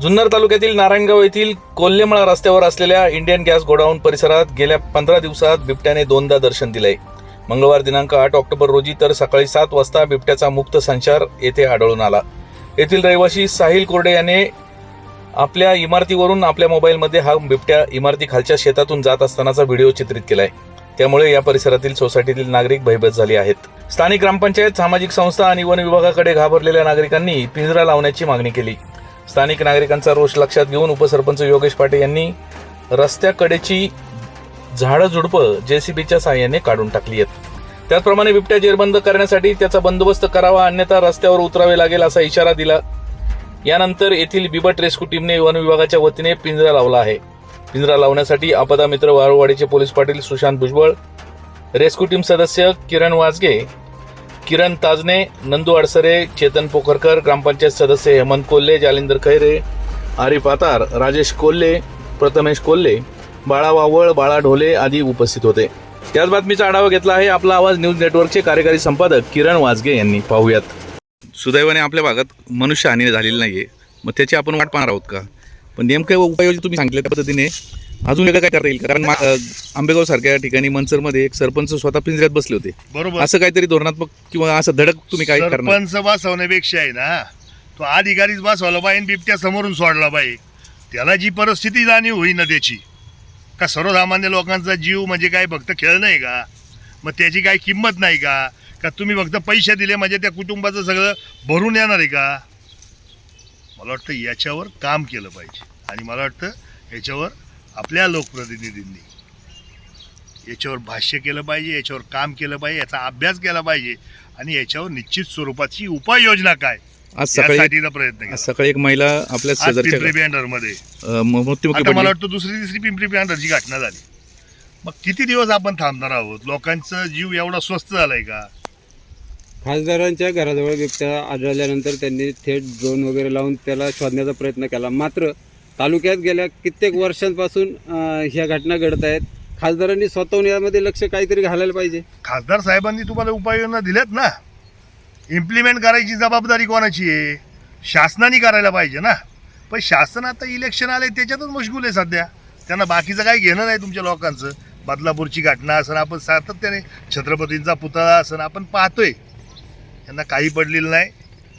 जुन्नर तालुक्यातील नारायणगाव येथील कोल्हेमळा रस्त्यावर असलेल्या इंडियन गॅस गोडाऊन परिसरात गेल्या पंधरा दिवसात बिबट्याने दोनदा दर्शन दिलंय मंगळवार दिनांक आठ ऑक्टोबर रोजी तर सकाळी सात वाजता बिबट्याचा मुक्त संचार येथे आढळून आला. येथील रहिवासी साहिल कोरडे याने आपल्या इमारतीवरून आपल्या मोबाईलमध्ये हा बिबट्या इमारती खालच्या शेतातून जात असतानाचा व्हिडिओ चित्रित केलाय. त्यामुळे या परिसरातील सोसायटीतील नागरिक भयभीत झाले आहेत. स्थानिक ग्रामपंचायत सामाजिक संस्था आणि वन विभागाकडे घाबरलेल्या नागरिकांनी पिंजरा लावण्याची मागणी केली. स्थानिक नागरिकांचा रोष लक्षात घेऊन उपसरपंच योगेश पाटे यांनी रस्त्याकडेची झाडं झुडपं जेसीबीच्या साहाय्याने काढून टाकली आहेत. त्याचप्रमाणे बिबट्या जेरबंद करण्यासाठी त्याचा बंदोबस्त करावा अन्यथा रस्त्यावर उतरावे लागेल असा इशारा दिला. यानंतर येथील बिबट रेस्क्यू टीमने वन विभागाच्या वतीने पिंजरा लावला आहे. पिंजरा लावण्यासाठी आपदा मित्र वारुवाडीचे police Patil Sushant Bhujbal rescue team सदस्य किरण वाजगे किरण ताजने नंदू अडसरे चेतन पोखरकर ग्रामपंचायत सदस्य हेमंत कोल्हे जालिंदर खैरे आरिफ आतार राजेश कोल्हे प्रथमेश कोल्हे बाळा वावळ बाळा ढोले आदी उपस्थित होते. त्याच बातमीचा आढावा घेतला आहे आपला आवाज न्यूज नेटवर्कचे कार्यकारी संपादक किरण वाजगे यांनी. पाहूयात. सुदैवाने आपल्या भागात मनुष्य हानी झालेली आहे मग त्याची आपण वाट पाहणार आहोत का? पण नेमकं उपाययोजना तुम्ही सांगितल्या त्या पद्धतीने अजून वेगळं काय करता येईल का? कारण मा- अ, आंबेगाव सारख्या ठिकाणी मनसरमध्ये एक सरपंच स्वतः पिंजऱ्यात बसले होते. बरोबर. असं काहीतरी धोरणात्मक किंवा असं धडक तुम्ही काय करणार? सरपंच बसवण्यापेक्षा आहे ना तो अधिकारीच बसवला पाहिजे बिबट्या समोरून सोडला पाहिजे. त्याला जी परिस्थिती जाणीव होईना त्याची. का सर्वसामान्य लोकांचा जीव म्हणजे काय? फक्त खेळ नाही का? मग त्याची काही किंमत नाही का? का तुम्ही फक्त पैसे दिले म्हणजे त्या कुटुंबाचं सगळं भरून येणार आहे का? मला वाटतं याच्यावर काम केलं पाहिजे. आणि मला वाटतं याच्यावर आपल्या लोकप्रतिनिधींनी. याच्यावर भाष्य केलं पाहिजे याच्यावर काम केलं पाहिजे याचा अभ्यास केला पाहिजे आणि याच्यावर निश्चित स्वरूपाची उपाययोजना काय आज सकाळी प्रयत्न सकाळी एक महिला आपल्या आज पिंपरी बँडरमध्ये आता मला वाटतं दुसरी तिसरी पिंपरी बँडरची घटना झाली. मग किती दिवस आपण थांबणार आहोत? लोकांचा जीव एवढा स्वस्त झालाय का? खासदारांच्या घराजवळ बिबट्या आढळल्यानंतर त्यांनी थेट ड्रोन वगैरे लावून त्याला शोधण्याचा प्रयत्न केला. मात्र तालुक्यात गेल्या कित्येक वर्षांपासून ह्या घटना घडत आहेत. खासदारांनी स्वतःहून यामध्ये लक्ष काहीतरी घालायला पाहिजे. खासदार साहेबांनी तुम्हाला उपाययोजना दिल्यात ना? इम्प्लिमेंट करायची जबाबदारी कोणाची आहे? शासनाने करायला पाहिजे ना? पण शासन आता इलेक्शन आले त्याच्यातच मशगूल आहे सध्या. त्यांना बाकीचं काही घेणं नाही तुमच्या लोकांचं. बदलापूरची घटना असं आपण सातत्याने छत्रपतींचा पुतळा असं आपण पाहतोय. यांना काही पडलेलं नाही.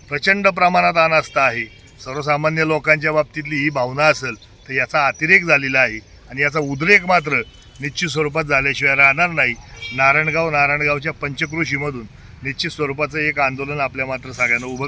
प्रचंड प्रमाणात अनास्था आहे. सर्वसामान्य लोकांच्या बाबतीतली ही भावना असेल तर याचा अतिरेक झालेला आहे आणि याचा उद्रेक मात्र निश्चित स्वरूपात झाल्याशिवाय राहणार नाही. नारायणगाव नारायणगावच्या पंचकृषीमधून निश्चित स्वरूपाचं एक आंदोलन आपल्या मात्र सगळ्यांना उभं